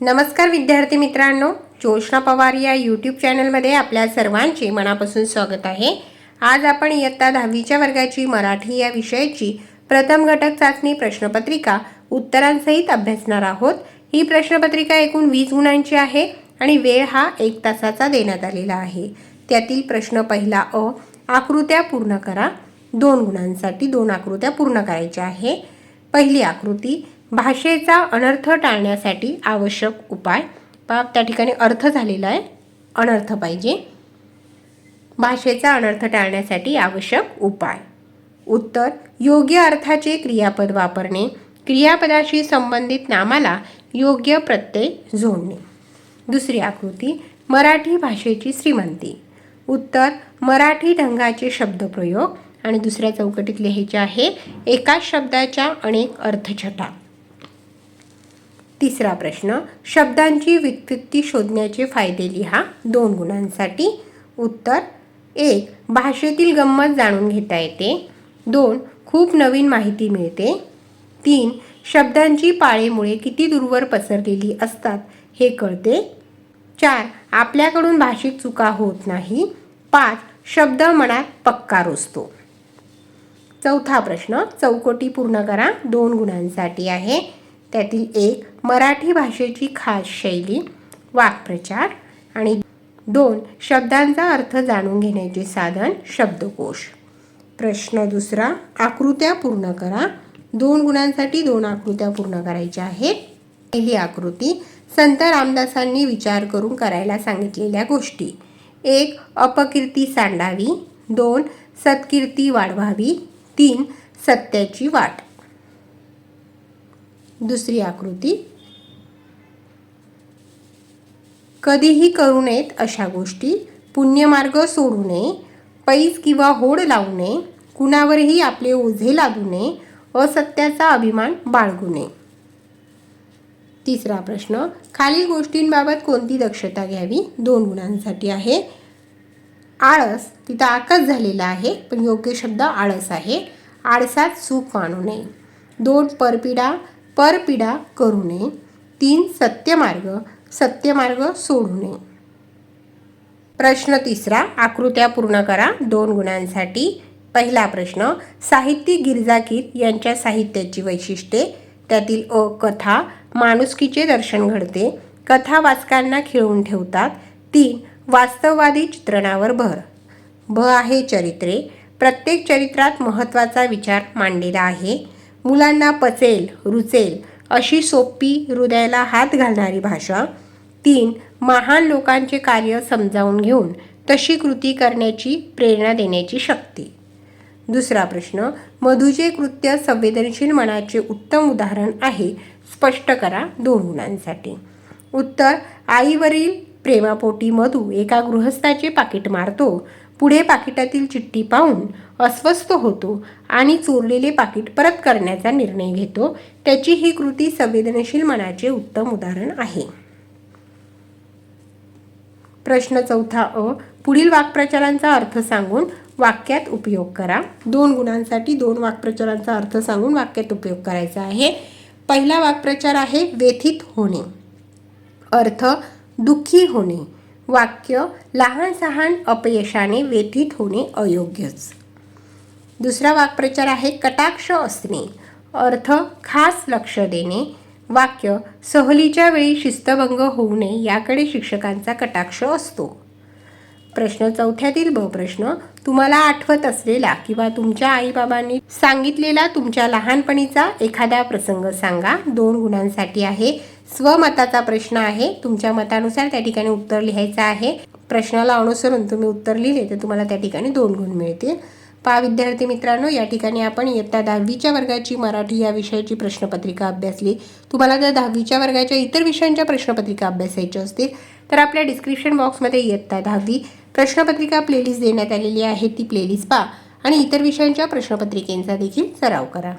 नमस्कार विद्यार्थी मित्रांनो जोशना पवार या यूट्यूब चॅनलमध्ये आपल्या सर्वांचे मनापासून स्वागत आहे. आज आपण इयत्ता दहावीच्या वर्गाची मराठी या विषयाची प्रथम घटक चाचणी प्रश्नपत्रिका उत्तरांसहित अभ्यासणार आहोत. ही प्रश्नपत्रिका एकूण वीस गुणांची आहे आणि वेळ हा एक तासाचा देण्यात आलेला आहे. त्यातील प्रश्न पहिला अ आकृत्या पूर्ण करा. दोन गुणांसाठी दोन आकृत्या पूर्ण करायच्या आहे. पहिली आकृती भाषेचा अनर्थ टाळण्यासाठी आवश्यक उपाय. पा त्या ठिकाणी अर्थ झालेला आहे. अनर्थ पाहिजे. भाषेचा अनर्थ टाळण्यासाठी आवश्यक उपाय. उत्तर योग्य अर्थाचे क्रियापद वापरणे. क्रियापदाशी संबंधित नामाला योग्य प्रत्यय जोडणे. दुसरी आकृती मराठी भाषेची श्रीमंती. उत्तर मराठी ढंगाचे शब्दप्रयोग आणि दुसऱ्या चौकटीत लिहायचे आहे एकाच शब्दाच्या अनेक अर्थछटा. तिसरा प्रश्न शब्दांची व्युत्पत्ती शोधण्याचे फायदे लिहा. दोन गुणांसाठी. उत्तर एक भाषेतील गंमत जाणून घेता येते. दोन खूप नवीन माहिती मिळते. तीन शब्दांची पाळेमुळे किती दूरवर पसरलेली असतात हे कळते. चार आपल्याकडून भाषिक चुका होत नाही. पाच शब्द मनात पक्का रुजतो. चौथा प्रश्न चौकटी पूर्ण करा. दोन गुणांसाठी आहे. त्यातील एक मराठी भाषेची खास शैली वाक्प्रचार आणि दोन शब्दांचा अर्थ जाणून घेण्याचे साधन शब्दकोश. प्रश्न दुसरा आकृत्या पूर्ण करा. दोन गुणांसाठी दोन आकृत्या पूर्ण करायच्या आहेत. पहिली आकृती संत रामदासांनी विचार करून करायला सांगितलेल्या गोष्टी. एक अपकीर्ती सांडावी. दोन सत्कीर्ती वाढवावी. तीन सत्याची वाट. दुसरी आकृती. कधीही करू नयेत अशा गोष्टी. पुण्यमार्ग सोडू नये. पैज किंवा होड लावू नये. कुणावरही आपले ओझे लादू नये. असत्याचा अभिमान बाळगू नये. तिसरा प्रश्न. खालील गोष्टींबाबत कोणती दक्षता घ्यावी? दोन गुणांसाठी आहे. आळस. तिथं आकच झालेला आहे पण योग्य शब्द आळस आहे. आळसात सुख मानू नये. दोन परपिडा. परपिडा करू नये. तीन सत्यमार्ग सत्यमार्ग सोडू नये. प्रश्न तिसरा आकृत्या पूर्ण करा. दोन गुणांसाठी. पहिला प्रश्न साहित्यिक गिरजाकीर यांच्या साहित्याची वैशिष्ट्ये. त्यातील अ कथा माणुसकीचे दर्शन घडते. कथा वाचकांना खिळवून ठेवतात. तीन वास्तववादी चित्रणावर भर. भ आहे चरित्रे. प्रत्येक चरित्रात महत्त्वाचा विचार मांडलेला आहे. मुलांना पचेल रुचेल अशी सोपी हृदयाला हात घालणारी भाषा. तीन महान लोकांचे कार्य समजावून घेऊन तशी कृती करण्याची प्रेरणा देण्याची शक्ती. दुसरा प्रश्न मधुचे कृत्य संवेदनशील मनाचे उत्तम उदाहरण आहे स्पष्ट करा दोन गुणांसाठी. उत्तर आईवरील प्रेमापोटी मधू एका गृहस्थाचे पाकिट मारतो पुढे पाकिटातील चिठ्ठी पाहून अस्वस्थ होतो आणि चोरलेले पाकिट परत करण्याचा निर्णय घेतो. त्याची ही कृती संवेदनशील मनाचे उत्तम उदाहरण आहे. प्रश्न चौथा अ. पुढील वाक्प्रचारांचा अर्थ सांगून वाक्यात उपयोग करा. दोन गुणांसाठी दोन वाक्प्रचारांचा अर्थ सांगून वाक्यात उपयोग करायचा आहे. पहिला वाक्प्रचार आहे व्यथित होणे. अर्थ दुःखी होणे. वाक्य लहान सहान अपयशाने व्यथित होणे अयोग्यच. दुसरा वाक्प्रचार आहे कटाक्ष असणे. अर्थ खास लक्ष देणे. वाक्य सहलीच्या वेळी शिस्तभंग होऊ नये याकडे शिक्षकांचा कटाक्ष असतो. प्रश्न चौथ्यातील ब प्रश्न तुम्हाला आठवत असलेला किंवा तुमच्या आईबाबांनी सांगितलेला तुमच्या लहानपणीचा एखादा प्रसंग सांगा. दोन गुणांसाठी आहे स्वमताचा प्रश्न आहे. तुमच्या मतानुसार त्या ठिकाणी उत्तर लिहायचं आहे. प्रश्नाला अनुसरून तुम्ही उत्तर लिहिले तर तुम्हाला त्या ठिकाणी दोन गुण मिळतील. पहा विद्यार्थी मित्रांनो या ठिकाणी आपण इयत्ता दहावीच्या वर्गाची मराठी या विषयाची प्रश्नपत्रिका अभ्यासली. तुम्हाला जर दहावीच्या वर्गाच्या इतर विषयांच्या प्रश्नपत्रिका अभ्यासायच्या असतील तर आपल्या डिस्क्रिप्शन बॉक्समध्ये इयत्ता दहावी प्रश्नपत्रिका प्लेलिस्ट देण्यात आलेली आहे. ती प्लेलिस्ट पहा आणि इतर विषयांच्या प्रश्नपत्रिकेंचा देखील सराव करा.